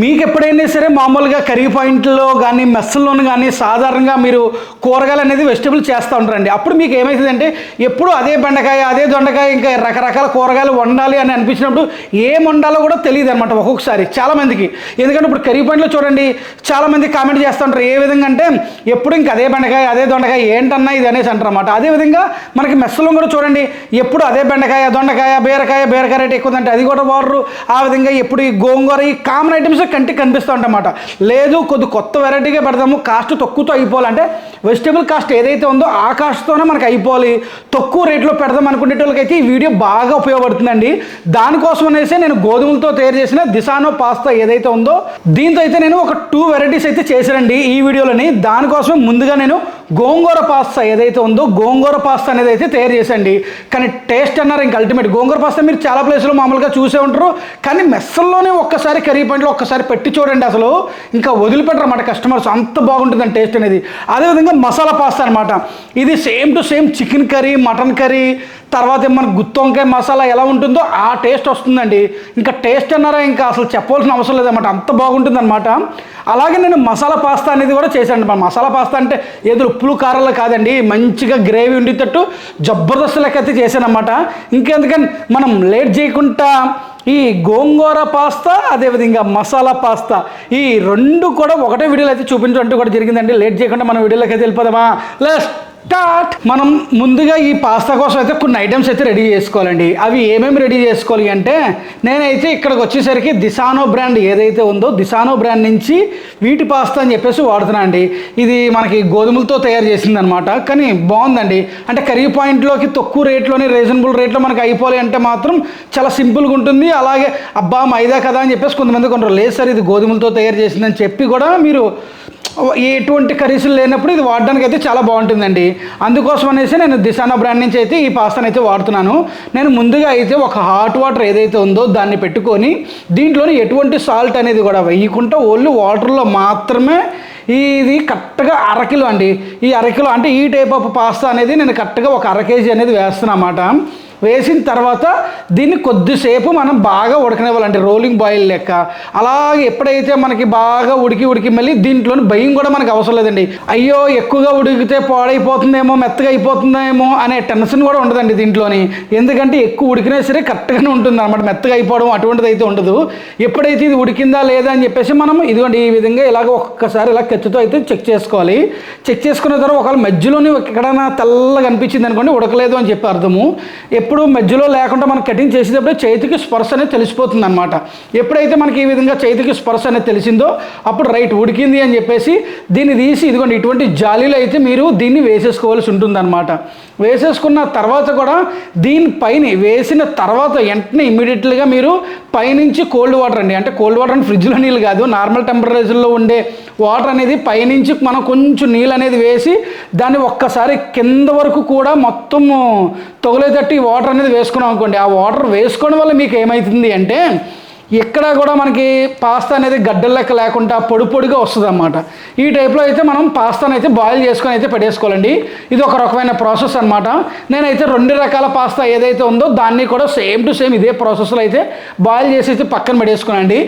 మీకు ఎప్పుడైనా సరే మామూలుగా కర్రీ పాయింట్లో కానీ మెస్సుల్లోనూ కానీ సాధారణంగా మీరు కూరగాయలు అనేది వెజిటబుల్ చేస్తూ ఉంటారండి. అప్పుడు మీకు ఏమవుతుందంటే ఎప్పుడు అదే బెండకాయ అదే దొండకాయ ఇంకా రకరకాల కూరగాయలు వండాలి అని అనిపించినప్పుడు ఏం వండాలో కూడా తెలియదు అనమాట ఒక్కొక్కసారి చాలామందికి. ఎందుకంటే ఇప్పుడు కర్రీ పాయింట్లో చూడండి చాలామంది కామెంట్ చేస్తూ ఉంటారు ఏ విధంగా అంటే ఎప్పుడు ఇంకా అదే బెండకాయ అదే దొండకాయ ఏంటన్నా ఇది అనేసి అంటారు అనమాట అదేవిధంగా మనకి మెస్సలో కూడా చూడండి ఎప్పుడు అదే బెండకాయ దొండకాయ బీరకాయ బీరకాయ రేట్ ఎక్కువ అంటే అది కూడా వాడరు. ఆ విధంగా ఎప్పుడు ఈ గోంగూర ఈ కామన్ ఐటమ్స్ కంటికి కనిపిస్తూ ఉంటాయన్నమాట. లేదు కొద్ది కొత్త వెరైటీగా పెడదాము కాస్ట్ తక్కువతో అయిపోవాలంటే వెజిటేబుల్ కాస్ట్ ఏదైతే ఉందో ఆ కాస్ట్తోనే మనకి అయిపోవాలి. తక్కువ రేట్లో పెడదాం అనుకునే వాళ్ళకైతే ఈ వీడియో బాగా ఉపయోగపడుతుందండి. దానికోసం అనేసి నేను గోధుమలతో తయారు చేసిన దిశానో పాస్తా ఏదైతే ఉందో దీంతో అయితే నేను ఒక టూ వెరైటీస్ అయితే చేశానండి ఈ వీడియోలోని. దానికోసం ముందుగా నేను గోంగూర పాస్తా ఏదైతే ఉందో గోంగూర పాస్తా అనేది అయితే తయారు చేసండి కానీ టేస్ట్ అన్నారు ఇంకా అల్టిమేట్ గోంగూర పాస్తా మీరు చాలా ప్లేస్లో మామూలుగా చూసే ఉంటారు. కానీ మెస్సల్లోనే ఒక్కసారి కర్రీ పాయింట్లో ఒక్కసారి పెట్టి చూడండి అసలు. ఇంకా వదిలిపెట్టరు అన్నమాట కస్టమర్స్ అంత బాగుంటుందండి టేస్ట్ అనేది. అదేవిధంగా మసాలా పాస్తా అనమాట ఇది same to same chicken curry mutton curry తర్వాత మన గుత్తొంకాయ మసాలా ఎలా ఉంటుందో ఆ టేస్ట్ వస్తుందండి. ఇంకా టేస్ట్ అన్నారా ఇంకా అసలు చెప్పవలసిన అవసరం లేదన్నమాట. అంత బాగుంటుందన్నమాట. అలాగే నేను మసాలా పాస్తా అనేది కూడా చేశాను మన మసాలా పాస్తా అంటే ఏదో ఉప్పులు కారాలు కాదండి. మంచిగా గ్రేవీ ఉండేటట్టు జబర్దస్త్ లెక్క అయితే చేశానమాట ఇంకెందుకని మనం లేట్ చేయకుండా ఈ గోంగూర పాస్తా అదేవిధంగా మసాలా పాస్తా. ఈ రెండు కూడా ఒకటే వీడియోలో అయితే చూపించడం కూడా జరిగిందండి. లేట్ చేయకుండా మనం వీడియోలోకి అయితే వెళ్ళిపోదామా? లెస్ స్టార్ట్ మనం ముందుగా ఈ పాస్తా కోసం అయితే కొన్ని ఐటమ్స్ అయితే రెడీ చేసుకోవాలండి. అవి ఏమేమి రెడీ చేసుకోవాలి అంటే నేనైతే ఇక్కడికి వచ్చేసరికి దిశానో బ్రాండ్ ఏదైతే ఉందో దిశానో బ్రాండ్ నుంచి వీటి పాస్తా అని చెప్పేసి వాడుతున్నా అండి. ఇది మనకి గోధుమలతో తయారు చేసింది అనమాట కానీ బాగుందండి. అంటే కర్రీ పాయింట్లోకి తక్కువ రేట్లోనే రీజనబుల్ రేట్లో మనకి అయిపోవాలి అంటే మాత్రం చాలా సింపుల్గా ఉంటుంది. అలాగే అబ్బా మైదా కదా అని చెప్పేసి కొంతమంది కొంటారు. లేదు సార్ ఇది గోధుమలతో తయారు చేసిందని చెప్పి కూడా మీరు ఎటువంటి కర్రీసులు లేనప్పుడు ఇది వాడడానికి అయితే చాలా బాగుంటుందండి. అందుకోసం అనేసి నేను దిశానా బ్రాండ్ నుంచి అయితే ఈ పాస్తాను అయితే వాడుతున్నాను. నేను ముందుగా అయితే ఒక హాట్ వాటర్ ఏదైతే ఉందో దాన్ని పెట్టుకొని దీంట్లోని ఎటువంటి సాల్ట్ అనేది కూడా వేయకుండా ఓన్లీ వాటర్లో మాత్రమే ఇది కరెక్ట్గా అరకిలో అండి. ఈ అరకిలో అంటే ఈ టైప్ ఆఫ్ పాస్తా అనేది నేను కరెక్ట్గా ఒక అర కేజీ అనేది వేస్తున్నా అన్నమాట. వేసిన తర్వాత దీన్ని కొద్దిసేపు మనం బాగా ఉడకనివ్వాలంటే రోలింగ్ బాయిల్ లెక్క. అలాగే ఎప్పుడైతే మనకి బాగా ఉడికి ఉడికి మళ్ళీ దీంట్లోని భయం కూడా మనకు అవసరం లేదండి. అయ్యో ఎక్కువగా ఉడికితే పాడైపోతుందేమో మెత్తగా అయిపోతుందేమో అనే టెన్షన్ కూడా ఉండదండి దీంట్లోని. ఎందుకంటే ఎక్కువ ఉడికినా సరే కరెక్ట్గానే ఉంటుంది అనమాట మెత్తగా అయిపోవడం అటువంటిది అయితే ఉండదు. ఎప్పుడైతే ఇది ఉడికిందా లేదా అని చెప్పేసి మనం ఇదిగోండి ఈ విధంగా ఇలాగ ఒక్కసారి ఇలా ఖర్చుతో అయితే చెక్ చేసుకోవాలి. చెక్ చేసుకున్న తర్వాత ఒకవేళ మధ్యలోనే ఎక్కడైనా తెల్లగా అనిపించింది అనుకోండి ఉడకలేదు అని చెప్పి అర్థము. ఎప్పుడు మధ్యలో లేకుండా మనం కటింగ్ చేసేటప్పుడు చేతికి స్పర్శ అనేది తెలిసిపోతుంది అనమాట ఎప్పుడైతే మనకి ఈ విధంగా చేతికి స్పర్శ అనేది తెలిసిందో అప్పుడు రైట్ ఉడికింది అని చెప్పేసి దీన్ని తీసి ఇదిగోండి ఇటువంటి జాలీలు అయితే మీరు దీన్ని వేసేసుకోవాల్సి ఉంటుందన్నమాట. వేసేసుకున్న తర్వాత కూడా దీనిపైన వేసిన తర్వాత వెంటనే ఇమీడియట్లీగా మీరు పైనుంచి కోల్డ్ వాటర్ అండి. అంటే కోల్డ్ వాటర్ అని ఫ్రిడ్జ్లో నీళ్ళు కాదు నార్మల్ టెంపరేచర్లో ఉండే వాటర్ అనేది పైనుంచి మనం కొంచెం నీళ్ళు అనేది వేసి దాన్ని ఒక్కసారి కింద వరకు కూడా మొత్తము తొగలేటట్టు ఈ వాటర్ వాటర్ అనేది వేసుకున్నాం అనుకోండి ఆ వాటర్ వేసుకోవడం వల్ల మీకు ఏమవుతుంది అంటే ఇక్కడ కూడా మనకి పాస్తా అనేది గడ్డల లెక్క లేకుండా పొడి పొడిగా వస్తుంది అన్నమాట ఈ టైప్లో అయితే మనం పాస్తాను అయితే బాయిల్ చేసుకొని అయితే పెట్టేసుకోవాలండి. ఇది ఒక రకమైన ప్రాసెస్ అనమాట నేనైతే రెండు రకాల పాస్తా ఏదైతే ఉందో దాన్ని కూడా సేమ్ టు సేమ్ ఇదే ప్రాసెస్లో అయితే బాయిల్ చేసి అయితే పక్కన పెట్టేసుకోనండి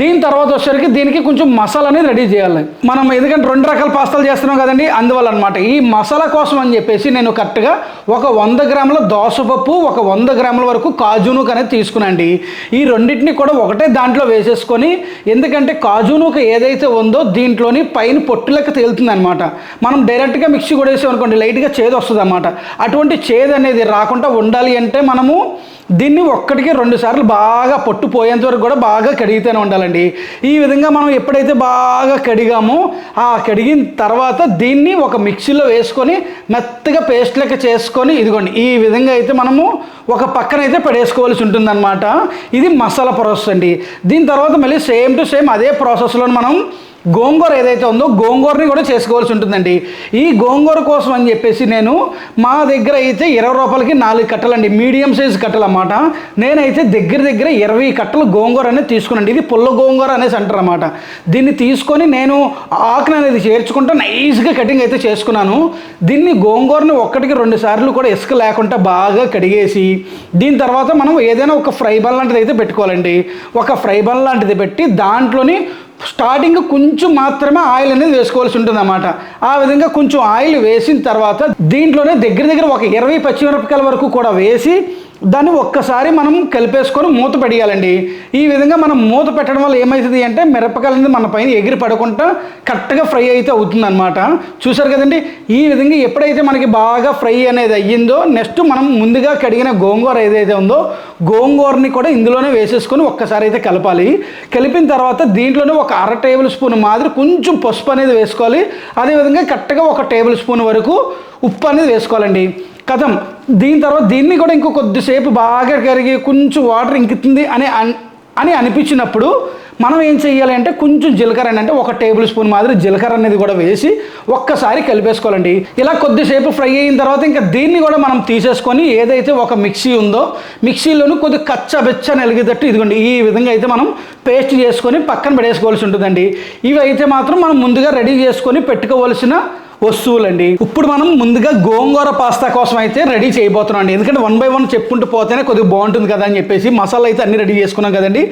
దీని తర్వాత వచ్చేసరికి దీనికి కొంచెం మసాలా అనేది రెడీ చేయాలి. మనం ఎందుకంటే రెండు రకాల పాస్తాలు చేస్తున్నాం కదండి అందువల్ల అనమాట ఈ మసాలా కోసం అని చెప్పేసి నేను కరెక్ట్గా ఒక వంద గ్రాముల దోసపప్పు ఒక వంద గ్రాముల వరకు కాజును అనేది తీసుకునండి ఈ రెండింటిని కూడా ఒక ఒకటే దాంట్లో వేసేసుకొని ఎందుకంటే కాజునూక ఏదైతే ఉందో దీంట్లోని పైన పొట్టులకు తేలుతుంది అనమాట మనం డైరెక్ట్గా మిక్సీ కూడా వేసామనుకోండి లైట్గా చేదు వస్తుంది అనమాట అటువంటి చేదు అనేది రాకుండా ఉండాలి అంటే మనము దీన్ని ఒక్కటికి రెండు సార్లు బాగా పొట్టు పోయేంత వరకు కూడా బాగా కడిగితేనే ఉండాలండి. ఈ విధంగా మనం ఎప్పుడైతే బాగా కడిగామో ఆ కడిగిన తర్వాత దీన్ని ఒక మిక్సీలో వేసుకొని మెత్తగా పేస్ట్ లెక్క చేసుకొని ఇదిగోండి ఈ విధంగా అయితే మనము ఒక పక్కన అయితే పడేసుకోవాల్సి ఉంటుందన్నమాట. ఇది మసాలా ప్రాసెస్ అండి. దీని తర్వాత మళ్ళీ సేమ్ టు సేమ్ అదే ప్రాసెస్లో మనం గోంగూర ఏదైతే ఉందో గోంగూరని కూడా చేసుకోవాల్సి ఉంటుందండి. ఈ గోంగూర కోసం అని చెప్పేసి నేను మా దగ్గర అయితే ఇరవై రూపాయలకి నాలుగు కట్టలండి. మీడియం సైజ్ కట్టలు అన్నమాట నేనైతే దగ్గర దగ్గర ఇరవై కట్టలు గోంగూర అనేది తీసుకున్నాండి ఇది పుల్ల గోంగూర అనేసి అంటారు అన్నమాట దీన్ని తీసుకొని నేను ఆకును అనేది చేర్చుకుంటూ నైస్గా కటింగ్ అయితే చేసుకున్నాను. దీన్ని గోంగూరని ఒక్కటికి రెండు సార్లు కూడా ఇసుక లేకుండా బాగా కడిగేసి దీని తర్వాత మనం ఏదైనా ఒక ఫ్రై బన్ లాంటిది అయితే పెట్టుకోవాలండి. ఒక ఫ్రై బన్ లాంటిది పెట్టి దాంట్లోని స్టార్టింగ్ కొంచెం మాత్రమే ఆయిల్ అనేది వేసుకోవాల్సి ఉంటుంది అన్నమాట ఆ విధంగా కొంచెం ఆయిల్ వేసిన తర్వాత దీంట్లోనే దగ్గర దగ్గర ఒక ఇరవై పచ్చిమిరపకాయల వరకు కూడా వేసి దాన్ని ఒక్కసారి మనం కలిపేసుకొని మూత పెడియాలండి. ఈ విధంగా మనం మూత పెట్టడం వల్ల ఏమవుతుంది అంటే మిరపకాయలు అనేది మన పైన ఎగిరి పడకుండా కరెక్ట్గా ఫ్రై అయితే అవుతుంది అనమాట చూసారు కదండి? ఈ విధంగా ఎప్పుడైతే మనకి బాగా ఫ్రై అనేది అయ్యిందో నెక్స్ట్ మనం ముందుగా కడిగిన గోంగూర ఏదైతే ఉందో గోంగూరని కూడా ఇందులోనే వేసేసుకొని ఒక్కసారి అయితే కలపాలి. కలిపిన తర్వాత దీంట్లోనే ఒక అర టేబుల్ స్పూన్ మాదిరి కొంచెం పసుపు అనేది వేసుకోవాలి. అదేవిధంగా కరెక్ట్గా ఒక టేబుల్ స్పూన్ వరకు ఉప్పు అనేది వేసుకోవాలండి. కథం. దీని తర్వాత దీన్ని కూడా ఇంకో కొద్దిసేపు బాగా కరిగి కొంచెం వాటర్ ఇంకుతుంది అని అన్- అని అనిపించినప్పుడు మనం ఏం చేయాలి అంటే కొంచెం జీలకర్ర అని అంటే ఒక టేబుల్ స్పూన్ మాదిరి జీలకర్ర అనేది కూడా వేసి ఒక్కసారి కలిపేసుకోవాలండి. ఇలా కొద్దిసేపు ఫ్రై అయిన తర్వాత ఇంకా దీన్ని కూడా మనం తీసేసుకొని ఏదైతే ఒక మిక్సీ ఉందో మిక్సీలోనూ కొద్ది కచ్చబెచ్చ నలిగేటట్టు ఇదిగోండి ఈ విధంగా అయితే మనం పేస్ట్ చేసుకొని పక్కన పడేసుకోవాల్సి ఉంటుందండి. ఇవి అయితే మాత్రం మనం ముందుగా రెడీ చేసుకొని పెట్టుకోవాల్సిన వస్తువులండి. ఇప్పుడు మనం ముందుగా గోంగూర పాస్తా కోసం అయితే రెడీ చేయబోతున్నాం అండి ఎందుకంటే వన్ బై వన్ చెప్పుకుంటూ పోతేనే కొద్దిగా బాగుంటుంది కదా అని చెప్పేసి మసాలా అయితే అన్ని రెడీ చేసుకున్నాం కదండి.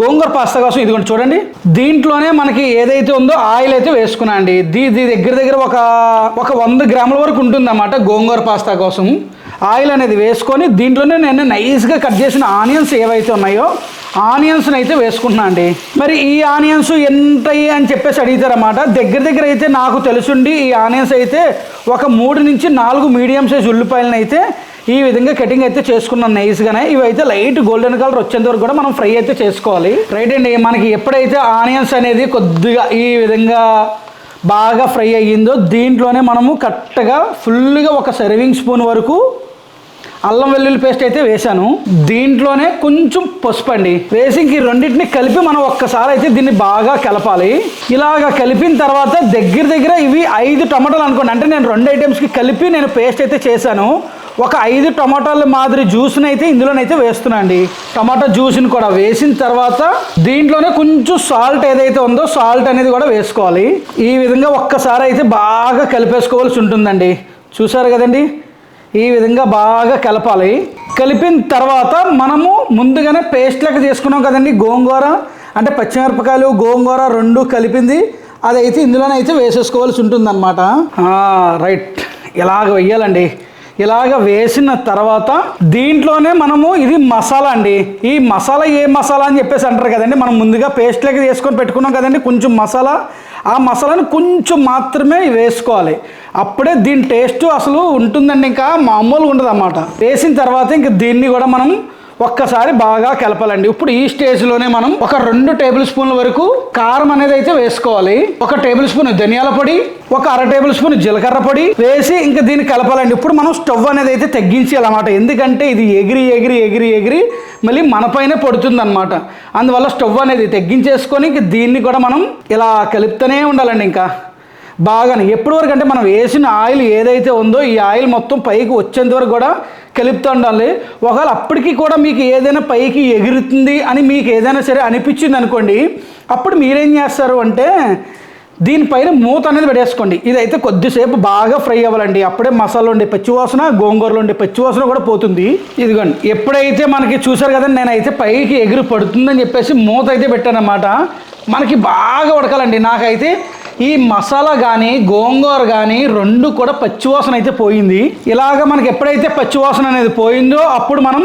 గోంగూర పాస్తా కోసం ఇదిగోండి చూడండి. దీంట్లోనే మనకి ఏదైతే ఉందో ఆయిల్ అయితే వేసుకున్నా అండి. దీ దీ దగ్గర దగ్గర ఒక ఒక వంద గ్రాముల వరకు ఉంటుంది గోంగూర పాస్తా కోసం. ఆయిల్ అనేది వేసుకొని దీంట్లోనే నేను నైస్గా కట్ చేసిన ఆనియన్స్ ఏవైతే ఉన్నాయో ఆనియన్స్ని అయితే వేసుకుంటున్నా అండి. మరి ఈ ఆనియన్స్ ఎంత అని చెప్పేసి అడుగుతారన్నమాట. దగ్గర దగ్గర అయితే నాకు తెలుసుండి ఈ ఆనియన్స్ అయితే ఒక మూడు నుంచి నాలుగు మీడియం సైజ్ ఉల్లిపాయలను అయితే ఈ విధంగా కటింగ్ అయితే చేసుకున్నాను నైస్గానే. ఇవి అయితే లైట్ గోల్డెన్ కలర్ వచ్చేంత వరకు కూడా మనం ఫ్రై అయితే చేసుకోవాలి. రైట్ అండి మనకి ఎప్పుడైతే ఆనియన్స్ అనేది కొద్దిగా ఈ విధంగా బాగా ఫ్రై అయ్యిందో దీంట్లోనే మనము కరెక్ట్గా ఫుల్గా ఒక సర్వింగ్ స్పూన్ వరకు అల్లం వెల్లుల్లి పేస్ట్ అయితే వేశాను. దీంట్లోనే కొంచెం పసుపు అండి. వేసి ఇంక ఈ రెండింటిని కలిపి మనం ఒక్కసారి అయితే దీన్ని బాగా కలపాలి. ఇలాగ కలిపిన తర్వాత దగ్గర దగ్గర ఇవి ఐదు టమాటాలు అనుకోండి. అంటే నేను రెండు ఐటమ్స్కి కలిపి నేను పేస్ట్ అయితే చేశాను. ఒక ఐదు టమాటాల మాదిరి జ్యూస్ని అయితే ఇందులోనైతే వేస్తున్నా అండి. టమాటా జ్యూస్ని కూడా వేసిన తర్వాత దీంట్లోనే కొంచెం సాల్ట్ ఏదైతే ఉందో సాల్ట్ అనేది కూడా వేసుకోవాలి. ఈ విధంగా ఒక్కసారి అయితే బాగా కలిపేసుకోవాల్సి ఉంటుందండి. చూసారు కదండి? ఈ విధంగా బాగా కలపాలి. కలిపిన తర్వాత మనము ముందుగానే పేస్ట్లకు చేసుకున్నాం కదండి గోంగూర. అంటే పచ్చిమిరపకాయలు గోంగూర రెండు కలిపింది. అదైతే ఇందులోనే అయితే వేసేసుకోవాల్సి ఉంటుందన్నమాట. రైట్. ఇలాగ వెయ్యాలండి. ఇలాగ వేసిన తర్వాత దీంట్లోనే మనము ఇది మసాలా అండి. ఈ మసాలా ఏ మసాలా అని చెప్పేసి అంటారు కదండి. మనం ముందుగా పేస్ట్లకి వేసుకొని చేసుకొని పెట్టుకున్నాం కదండి కొంచెం మసాలా. ఆ మసాలాను కొంచెం మాత్రమే వేసుకోవాలి. అప్పుడే దీని టేస్ట్ అసలు ఉంటుందండి ఇంకా మామూలుగా ఉండదు అన్నమాట వేసిన తర్వాత ఇంక దీన్ని కూడా మనం ఒక్కసారి బాగా కలపాలండి. ఇప్పుడు ఈ స్టేజ్లోనే మనం ఒక రెండు టేబుల్ స్పూన్ల వరకు కారం అనేది అయితే వేసుకోవాలి. ఒక టేబుల్ స్పూన్ ధనియాల పొడి ఒక అర టేబుల్ స్పూన్ జీలకర్ర పొడి వేసి ఇంకా దీన్ని కలపాలండి. ఇప్పుడు మనం స్టవ్ అనేది అయితే తగ్గించాలన్నమాట. ఎందుకంటే ఇది ఎగిరి ఎగిరి ఎగిరి ఎగిరి మళ్ళీ మనపైనే పడుతుందన్నమాట. పడుతుంది అనమాట అందువల్ల స్టవ్ అనేది తగ్గించేసుకొని ఇంక దీన్ని కూడా మనం ఇలా కలుపుతూనే ఉండాలండి ఇంకా. బాగానే. ఎప్పటి వరకు అంటే మనం వేసిన ఆయిల్ ఏదైతే ఉందో ఈ ఆయిల్ మొత్తం పైకి వచ్చేంత వరకు కూడా కలుపుతూ ఉండాలి. ఒకవేళ అప్పటికి కూడా మీకు ఏదైనా పైకి ఎగురుతుంది అని మీకు ఏదైనా సరే అనిపించింది అనుకోండి అప్పుడు మీరేం చేస్తారు అంటే దీనిపైన మూత అనేది పెట్టేసుకోండి ఇదైతే కొద్దిసేపు బాగా ఫ్రై అవ్వాలండి. అప్పుడే మసాలా ఉండే పచ్చివాసన గోంగూరలో ఉండే పచ్చివాసన కూడా పోతుంది. ఇదిగోండి. ఎప్పుడైతే మనకి చూసారు కదండి నేనైతే పైకి ఎగురు పడుతుందని చెప్పేసి మూత అయితే పెట్టానమాట మనకి బాగా ఉడకాలండి. నాకైతే ఈ మసాలా కానీ గోంగూర కానీ రెండు కూడా పచ్చివాసన అయితే పోయింది. ఇలాగ మనకి ఎప్పుడైతే పచ్చివాసన అనేది పోయిందో అప్పుడు మనం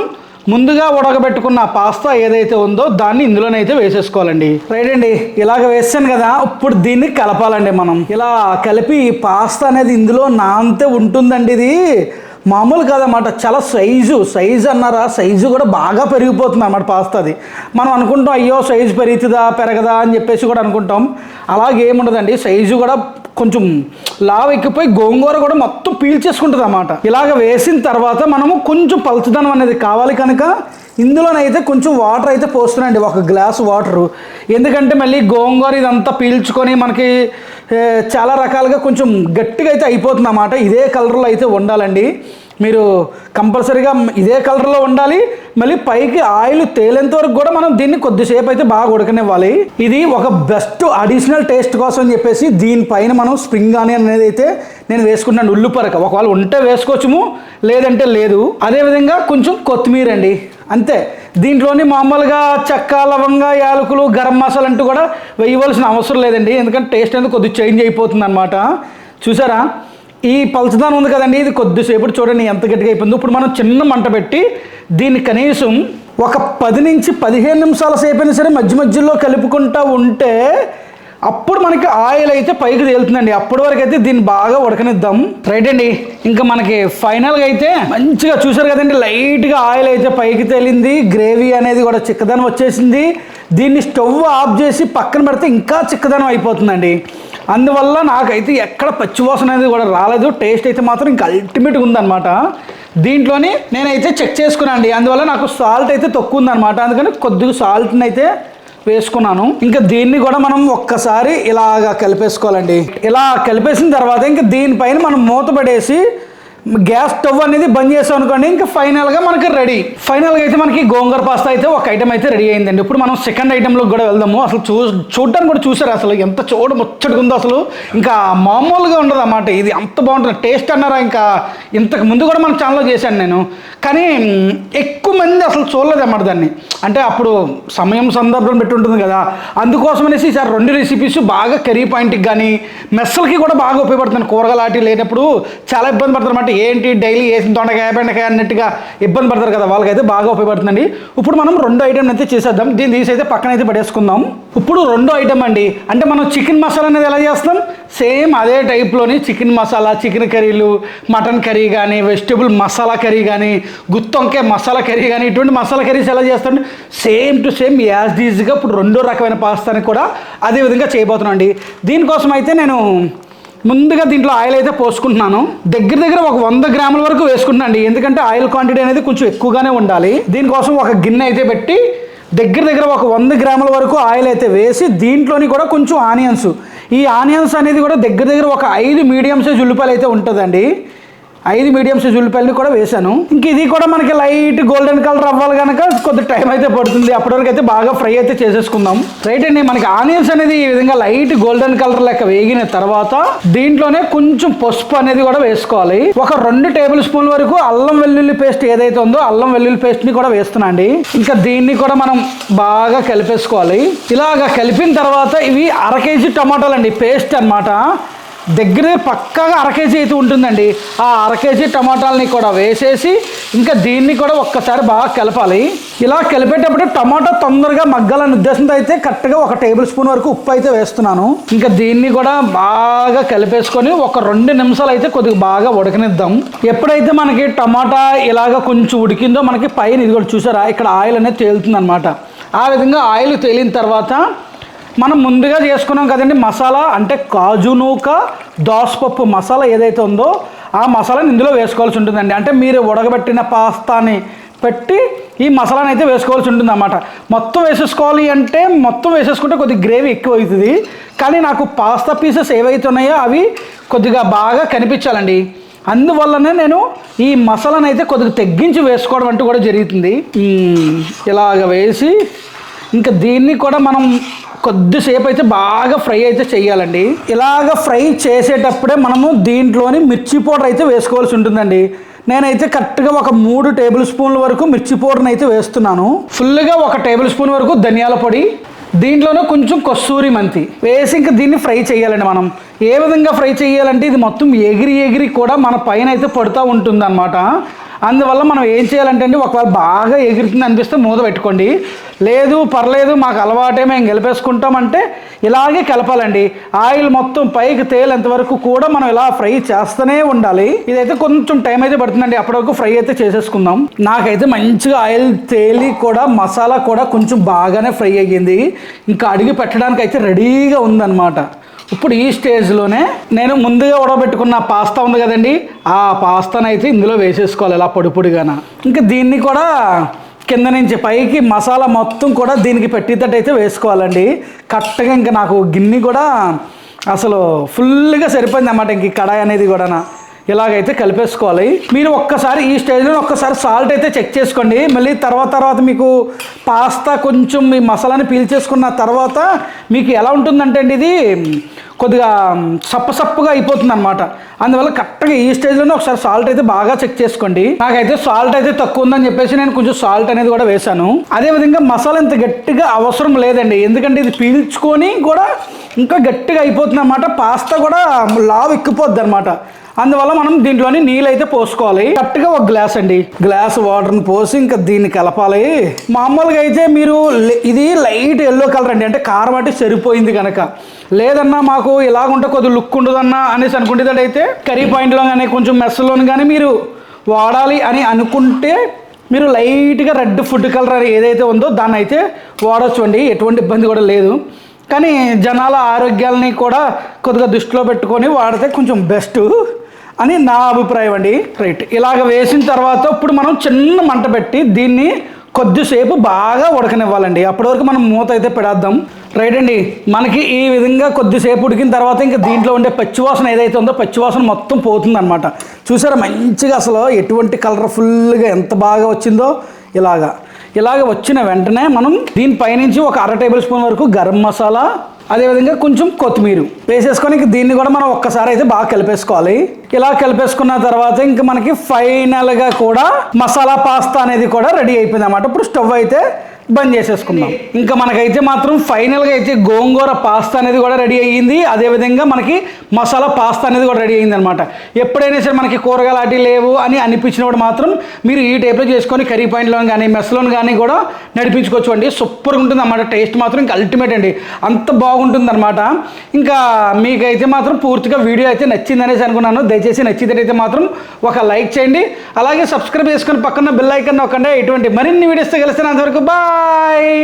ముందుగా ఉడకబెట్టుకున్న పాస్తా ఏదైతే ఉందో దాన్ని ఇందులోనైతే వేసేసుకోవాలండి. రైట్ అండి ఇలాగ వేసాను కదా ఇప్పుడు దీన్ని కలపాలండి మనం. ఇలా కలిపి ఈ పాస్తా అనేది ఇందులో నాంతే ఉంటుందండి ఇది. మామూలు కాదన్నమాట చాలా సైజు సైజు అన్నారా? సైజు కూడా బాగా పెరిగిపోతుంది అన్నమాట పాస్తాది మనం అనుకుంటాం అయ్యో సైజు పెరుగుతుందా పెరగదా? అని చెప్పేసి కూడా అనుకుంటాం. అలాగే ఏముండదండి సైజు కూడా కొంచెం లావ్ ఎక్కిపోయి గోంగూర కూడా మొత్తం పీల్చేసుకుంటుంది అన్నమాట. ఇలాగ వేసిన తర్వాత మనము కొంచెం పలుచుదనం అనేది కావాలి కనుక ఇందులోనైతే కొంచెం వాటర్ అయితే పోస్తున్నాండి ఒక గ్లాస్ వాటరు ఎందుకంటే మళ్ళీ గోంగూర ఇదంతా పీల్చుకొని మనకి చాలా రకాలుగా కొంచెం గట్టిగా అయితే అయిపోతుంది అన్నమాట. ఇదే కలర్లో అయితే ఉండాలండి. మీరు కంపల్సరీగా ఇదే కలర్లో ఉండాలి. మళ్ళీ పైకి ఆయిల్ తేలేంత వరకు కూడా మనం దీన్ని కొద్దిసేపు అయితే బాగా ఉడకనివ్వాలి. ఇది ఒక బెస్ట్ అడిషనల్ టేస్ట్ కోసం అని చెప్పేసి దీనిపైన మనం స్ప్రింగ్ ఆనియన్ అనేది అయితే నేను వేసుకుంటున్నాను ఉల్లిపరక ఒకవేళ ఉంటే వేసుకోవచ్చుము లేదంటే లేదు. అదేవిధంగా కొంచెం కొత్తిమీర అండి. అంతే. దీంట్లోని మామూలుగా చెక్క లవంగ యాలకులు గరం మసాలా అంటూ కూడా వేయవలసిన అవసరం లేదండి. ఎందుకంటే టేస్ట్ అనేది కొద్దిగా చేంజ్ అయిపోతుంది అనమాట చూసారా? ఈ పలచదనం ఉంది కదండి ఇది కొద్దిసేపు చూడండి ఎంత గట్టిగా అయిపోయింది. ఇప్పుడు మనం చిన్న మంట పెట్టి దీన్ని కనీసం ఒక పది నుంచి పదిహేను నిమిషాల సేపైనా సరే మధ్య మధ్యలో కలుపుకుంటూ ఉంటే అప్పుడు మనకి ఆయిల్ అయితే పైకి తేలుతుందండి. అప్పటి వరకు అయితే దీన్ని బాగా ఉడకనిద్దాం. రైట్ అండి. ఇంకా మనకి ఫైనల్గా అయితే మంచిగా చూసారు కదండి. లైట్గా ఆయిల్ అయితే పైకి తేలింది. గ్రేవీ అనేది కూడా చిక్కదనం వచ్చేసింది. దీన్ని స్టవ్ ఆఫ్ చేసి పక్కన పెడితే ఇంకా చిక్కదనం అయిపోతుందండి. అందువల్ల నాకైతే ఎక్కడ పచ్చివాసన అనేది కూడా రాలేదు. టేస్ట్ అయితే మాత్రం ఇంకా అల్టిమేట్గా ఉందన్నమాట. దీంట్లోని నేనైతే చెక్ చేసుకున్నాను అండి అందువల్ల నాకు సాల్ట్ అయితే తక్కువ ఉందన్నమాట. అందుకని కొద్దిగా సాల్ట్ని అయితే వేసుకున్నాను. ఇంకా దీన్ని కూడా మనం ఒక్కసారి ఇలాగా కలిపేసుకోవాలండి. ఇలా కలిపేసిన తర్వాత ఇంకా దీనిపైన మనం మూత పడేసి గ్యాస్ స్టవ్ అనేది బంద్ చేసాం అనుకోండి ఇంకా ఫైనల్గా మనకి రెడీ. ఫైనల్గా అయితే మనకి గోంగూర పాస్తా అయితే ఒక ఐటమ్ అయితే రెడీ అయిందండి. ఇప్పుడు మనం సెకండ్ ఐటెంలోకి కూడా వెళ్దాము. అసలు చూ చూడడానికి కూడా చూసారు అసలు? ఎంత చూడ ముచ్చటగా ఉందో అసలు. ఇంకా మామూలుగా ఉండదు అన్నమాట. ఇది అంత బాగుంటుంది. టేస్ట్ అన్నారా ఇంకా? ఇంతకు ముందు కూడా మన ఛానల్లో చేశాను నేను. కానీ ఎక్కువ మంది అసలు చూడలేదు అన్నమాట దాన్ని. అంటే అప్పుడు సమయం సందర్భం పెట్టి ఉంటుంది కదా. అందుకోసం అనేసి ఈసారి రెండు రెసిపీస్ బాగా కర్రీ పాయింట్కి కానీ మెస్సలకి కూడా బాగా ఉపయోగపడుతుంది కూరగాయలు లేనప్పుడు చాలా ఇబ్బంది పడుతుంది అన్నమాట. ఏంటి డైలీ వేసిన దొండకాయ బెండకాయ అన్నట్టుగా ఇబ్బంది పడతారు కదా వాళ్ళకైతే బాగా ఉపయోగపడుతుందండి. ఇప్పుడు మనం రెండు ఐటెం అయితే చేసేద్దాం. దీన్ని తీసైతే అయితే పక్కన అయితే పడేసుకుందాం. ఇప్పుడు రెండో ఐటమ్ అండి. అంటే మనం చికెన్ మసాలా అనేది ఎలా చేస్తాం? సేమ్ అదే టైప్లోని చికెన్ మసాలా చికెన్ కర్రీలు మటన్ కర్రీ కానీ వెజిటేబుల్ మసాలా కర్రీ కానీ గుత్తొంకాయ మసాలా కర్రీ కానీ ఇటువంటి మసాలా కర్రీస్ ఎలా చేస్తాం? సేమ్ టు సేమ్ యాజ్ డీజ్గా ఇప్పుడు రెండో రకమైన పాస్తాని కూడా అదే విధంగా చేయబోతున్నాం అండి. దీనికోసం అయితే నేను ముందుగా దీంట్లో ఆయిల్ అయితే పోసుకుంటున్నాను. దగ్గర దగ్గర ఒక వంద గ్రాముల వరకు వేసుకుంటున్నాను అండి ఎందుకంటే ఆయిల్ క్వాంటిటీ అనేది కొంచెం ఎక్కువగానే ఉండాలి. దీనికోసం ఒక గిన్నె అయితే పెట్టి దగ్గర దగ్గర ఒక వంద గ్రాముల వరకు ఆయిల్ అయితే వేసి దీంట్లోని కూడా కొంచెం ఆనియన్స్. ఈ ఆనియన్స్ అనేది కూడా దగ్గర దగ్గర ఒక ఐదు మీడియం సైజ్ ఉల్లిపాయలు అయితే ఉంటుందండి. ఐదు మీడియం సైజ్ ఉల్లిపాయలని కూడా వేశాను. ఇంక ఇది కూడా మనకి లైట్ గోల్డెన్ కలర్ అవ్వాలి కనుక కొద్ది టైం అయితే పడుతుంది. అప్పటి వరకు అయితే బాగా ఫ్రై అయితే చేసేసుకుందాం. రైట్ అండి మనకి ఆనియన్స్ అనేది ఈ విధంగా లైట్ గోల్డెన్ కలర్ లెక్క వేగిన తర్వాత దీంట్లోనే కొంచెం పసుపు అనేది కూడా వేసుకోవాలి. ఒక రెండు టేబుల్ స్పూన్ వరకు అల్లం వెల్లుల్లి పేస్ట్ ఏదైతే ఉందో అల్లం వెల్లుల్లి పేస్ట్ని కూడా వేస్తున్నా అండి. ఇంకా దీన్ని కూడా మనం బాగా కలిపేసుకోవాలి. ఇలాగా కలిపిన తర్వాత ఇవి అర కేజీ టమాటాలు అండి పేస్ట్ అన్నమాట. దగ్గర పక్కాగా అర కేజీ అయితే ఉంటుందండి. ఆ అర కేజీ టమాటాలని కూడా వేసేసి ఇంకా దీన్ని కూడా ఒక్కసారి బాగా కలపాలి. ఇలా కలిపేటప్పుడు టమాటా తొందరగా మగ్గాలనే ఉద్దేశంతో అయితే కరెక్ట్గా ఒక టేబుల్ స్పూన్ వరకు ఉప్పు అయితే వేస్తున్నాను. ఇంకా దీన్ని కూడా బాగా కలిపేసుకొని ఒక రెండు నిమిషాలు అయితే కొద్దిగా బాగా ఉడకనిద్దాం. ఎప్పుడైతే మనకి టమాటా ఇలాగ కొంచెం ఉడికిందో మనకి పైన ఇది కూడా చూసారా? ఇక్కడ ఆయిల్ అనేది తేలుతుంది ఆ విధంగా ఆయిల్ తేలిన తర్వాత మనం ముందుగా చేసుకున్నాం కదండి మసాలా అంటే కాజు నూక దోసపప్పు మసాలా ఏదైతే ఉందో ఆ మసాలాని ఇందులో వేసుకోవాల్సి ఉంటుందండి. అంటే మీరు ఉడకబెట్టిన పాస్తాని పెట్టి ఈ మసాలాని అయితే వేసుకోవాల్సి ఉంటుంది అన్నమాట మొత్తం వేసేసుకోవాలి అంటే మొత్తం వేసేసుకుంటే కొద్దిగా గ్రేవీ ఎక్కువ అవుతుంది కానీ నాకు పాస్తా పీసెస్ ఏవైతే ఉన్నాయో అవి కొద్దిగా బాగా కనిపించాలండి. అందువల్లనే నేను ఈ మసాలాను అయితే కొద్దిగా తగ్గించి వేసుకోవడం అంటూ కూడా జరుగుతుంది. ఇలాగ వేసి ఇంకా దీన్ని కూడా మనం కొద్దిసేపు అయితే బాగా ఫ్రై అయితే చేయాలండి. ఇలాగ ఫ్రై చేసేటప్పుడే మనము దీంట్లోని మిర్చి పౌడర్ అయితే వేసుకోవాల్సి ఉంటుందండి. నేనైతే కరెక్ట్గా ఒక మూడు టేబుల్ స్పూన్ల వరకు మిర్చి పౌడర్ని అయితే వేస్తున్నాను. ఫుల్గా ఒక టేబుల్ స్పూన్ వరకు ధనియాల పొడి దీంట్లోనే కొంచెం కస్తూరి మెంతి. వేసి ఇంకా దీన్ని ఫ్రై చేయాలండి మనం. ఏ విధంగా ఫ్రై చేయాలంటే ఇది మొత్తం ఎగిరి ఎగిరి కూడా మన పైన అయితే పడుతూ ఉంటుంది అందువల్ల మనం ఏం చేయాలంటే అండి ఒకవేళ బాగా ఎగురుతుంది అనిపిస్తే మూత పెట్టుకోండి. లేదు పర్లేదు మాకు అలవాటే మేము గెలిపేసుకుంటామంటే ఇలాగే కలపాలండి. ఆయిల్ మొత్తం పైకి తేలేంత వరకు కూడా మనం ఇలా ఫ్రై చేస్తూనే ఉండాలి. ఇదైతే కొంచెం టైం అయితే పడుతుందండి అప్పటి వరకు ఫ్రై అయితే చేసేసుకుందాం. నాకైతే మంచిగా ఆయిల్ తేలి కూడా మసాలా కూడా కొంచెం బాగానే ఫ్రై అయ్యింది. ఇంకా అడిగి పెట్టడానికి అయితే రెడీగా ఉందన్నమాట. ఇప్పుడు ఈ స్టేజ్లోనే నేను ముందుగా ఉడబెట్టుకున్న పాస్తా ఉంది కదండి ఆ పాస్తాను అయితే ఇందులో వేసేసుకోవాలి ఇలా పొడి పొడిగాన. ఇంకా దీన్ని కూడా కింద నుంచి పైకి మసాలా మొత్తం కూడా దీనికి పెట్టేటట్టు అయితే వేసుకోవాలండి. కరెక్ట్గా ఇంకా నాకు గిన్నె కూడా అసలు ఫుల్గా సరిపోయింది అన్నమాట ఇంక కడాయి అనేది కూడా ఇలాగైతే కలిపేసుకోవాలి. మీరు ఒక్కసారి ఈ స్టేజ్లో ఒక్కసారి సాల్ట్ అయితే చెక్ చేసుకోండి. మళ్ళీ తర్వాత తర్వాత మీకు పాస్తా కొంచెం మీ మసాలాని పీల్చేసుకున్న తర్వాత మీకు ఎలా ఉంటుందంటే అండి ఇది కొద్దిగా సప్పసప్పుగా అయిపోతుంది అనమాట అందువల్ల కరెక్ట్గా ఈ స్టేజ్లోనే ఒకసారి సాల్ట్ అయితే బాగా చెక్ చేసుకోండి. నాకైతే సాల్ట్ అయితే తక్కువ ఉందని చెప్పేసి నేను కొంచెం సాల్ట్ అనేది కూడా వేశాను. అదేవిధంగా మసాలా ఇంత గట్టిగా అవసరం లేదండి. ఎందుకంటే ఇది పీల్చుకొని కూడా ఇంకా గట్టిగా అయిపోతుంది అనమాట పాస్తా కూడా లావు ఎక్కిపోద్ది అనమాట అందువల్ల మనం దీంట్లోని నీళ్ళు అయితే పోసుకోవాలి. కరెక్ట్గా ఒక గ్లాస్ అండి. గ్లాస్ వాటర్ని పోసి ఇంకా దీన్ని కలపాలి. మామూలుగా అయితే మీరు లే- ఇది లైట్ ఎల్లో కలర్ అండి. అంటే కారం అంటే సరిపోయింది కనుక లేదన్నా మాకు ఇలాగుంటే కొద్దిగా లుక్ ఉండదన్నా అనేసి అనుకుంటేదైతే కర్రీ పాయింట్లో కానీ కొంచెం మెస్సులోని కానీ మీరు వాడాలి అని అనుకుంటే మీరు లైట్గా రెడ్ ఫుడ్ కలర్ ఏదైతే ఉందో దాన్ని అయితే వాడచ్చు అండి ఎటువంటి ఇబ్బంది కూడా లేదు. కానీ జనాల ఆరోగ్యాలని కూడా కొద్దిగా దృష్టిలో పెట్టుకొని వాడితే కొంచెం బెస్ట్. అని నా అభిప్రాయం అండి. రైట్ ఇలాగ వేసిన తర్వాత ఇప్పుడు మనం చిన్న మంట పెట్టి దీన్ని కొద్దిసేపు బాగా ఉడకనివ్వాలండి. అప్పటి వరకు మనం మూత అయితే పెడేద్దాం. రైట్ అండి. మనకి ఈ విధంగా కొద్దిసేపు ఉడికిన తర్వాత ఇంకా దీంట్లో ఉండే పచ్చివాసన ఏదైతే ఉందో పచ్చివాసన మొత్తం పోతుంది అనమాట చూసారా మంచిగా అసలు ఎటువంటి కలర్ఫుల్గా ఎంత బాగా వచ్చిందో ఇలాగా. ఇలాగ వచ్చిన వెంటనే మనం దీనిపైనుంచి ఒక అర టేబుల్ స్పూన్ వరకు గరం మసాలా అదేవిధంగా కొంచెం కొత్తిమీర వేసేసుకొని ఇంక దీన్ని కూడా మనం ఒక్కసారి అయితే బాగా కలిపేసుకోవాలి. ఇలా కలిపేసుకున్న తర్వాత ఇంక మనకి ఫైనల్గా కూడా మసాలా పాస్తా అనేది కూడా రెడీ అయిపోయింది అన్నమాట ఇప్పుడు స్టవ్ అయితే బంద్ చేసేసుకుందాం. ఇంకా మనకైతే మాత్రం ఫైనల్గా అయితే గోంగూర పాస్తా అనేది కూడా రెడీ అయ్యింది. అదేవిధంగా మనకి మసాలా పాస్తా అనేది కూడా రెడీ అయ్యింది అనమాట ఎప్పుడైనా సరే మనకి కూరగాయలు అటు లేవు అని అనిపించినప్పుడు మాత్రం మీరు ఈ టైప్లో చేసుకొని కర్రీ పాయింట్లో కానీ మెస్లోని కానీ కూడా నడిపించుకోవచ్చు అండి. సూపర్గా ఉంటుంది అన్నమాట టేస్ట్ మాత్రం ఇంకా అల్టిమేట్ అండి. అంత బాగుంటుంది అనమాట ఇంకా మీకైతే మాత్రం పూర్తిగా వీడియో అయితే నచ్చింది అనేసి అనుకున్నాను. దయచేసి నచ్చిందైతే మాత్రం ఒక లైక్ చేయండి. అలాగే సబ్స్క్రైబ్ చేసుకొని పక్కన బెల్ ఐకన్ నొక్కండి. ఇటువంటి మరిన్ని వీడియోస్తో కలిసిన అంతవరకు బాయ్! Bye!